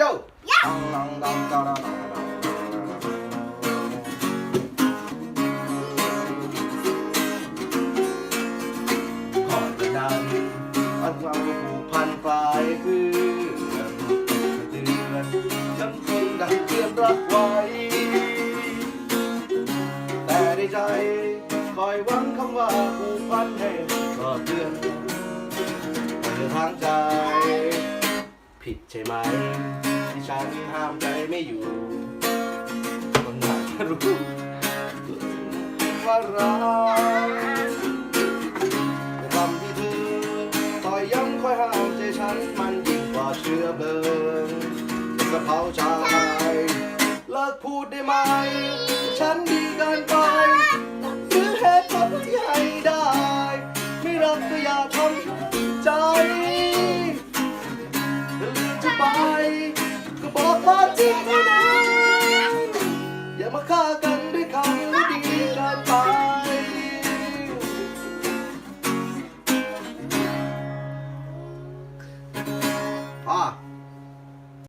โย่ดังดังดังดังดังดังก่อนจะดังอันเราผูกพันปลายเพื่อนเตือนฉันคงดังเตือนรักไว้ แต่ในใจคอยหวังคำว่าผูกพันให้ก็เตือนเธอทางใจ ผิดใช่ไหมที่ ฉันห้ามใจไม่อยู่ คนหารู้ว่ารักแต่คำที่เธอคอยย้ำคอยห้ามใจฉันมันยิ่งกว่าเชื้อเพลิงกระเพราชายเลิกพูดได้ไหม ฉันดีเกินไปหรือเหตุผลที่ให้ได้ ไม่รักก็อย่าทำใจถ้า